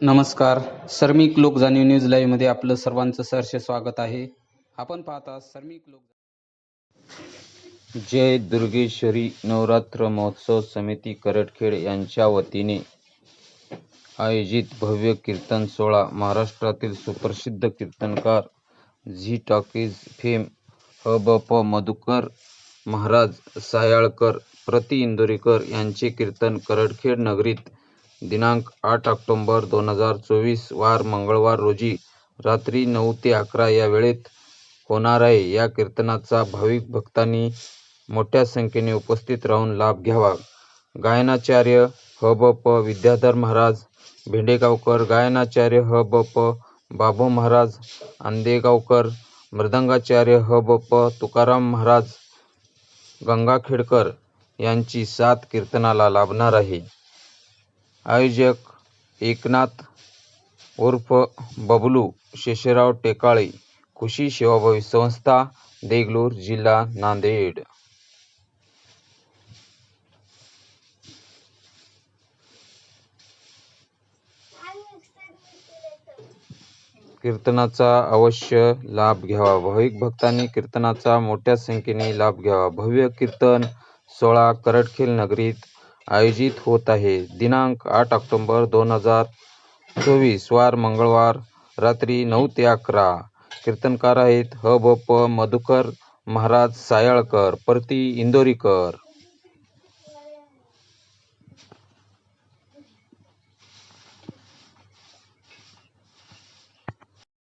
नमस्कार. सर्मिक लोक जाणीव न्यूज लाईव्हमध्ये आपलं सर्वांचं सहर्ष स्वागत आहे. आपण पाहता सर्मिक लोक जय दुर्गेश्वरी नवरात्र महोत्सव समिती करटखेड यांच्या वतीने आयोजित भव्य कीर्तन सोहळा महाराष्ट्रातील सुप्रसिद्ध कीर्तनकार झी टॉकीज फेम ह ब प मधुकर महाराज सायाळकर प्रति इंदोरीकर यांचे कीर्तन करडखेड नगरीत दिनांक आठ ऑक्टोंबर दोन हजार चोवीस वार मंगळवार रोजी रात्री नऊ ते अकरा या वेळेत होणार आहे या कीर्तनाचा भाविक भक्तांनी मोठ्या संख्येने उपस्थित राहून लाभ घ्यावा. गायनाचार्य ह ब प विद्याधर महाराज भेंडेगावकर गायनाचार्य ह ब प बाबू महाराज आंदेगावकर मृदंगाचार्य ह ब प तुकाराम महाराज गंगाखेडकर यांची साथ कीर्तनाला लाभणार आहे. आयोजक एकनाथ उर्फ बबलू शेषराव टेकाळे खुशी सेवाभावी संस्था देगलूर जिल्हा नांदेड. कीर्तनाचा अवश्य लाभ घ्यावा. भाविक भक्तांनी कीर्तनाचा मोठ्या संख्येने लाभ घ्यावा. भव्य कीर्तन सोळा करटखेल नगरीत आयोजित होत आहे. दिनांक आठ ऑक्टोंबर दोन हजार चोवीस वार मंगळवार रात्री नऊ ते अकरा. कीर्तनकार आहेत ह ब प मधुकर महाराज सायाळकर परती इंदोरीकर.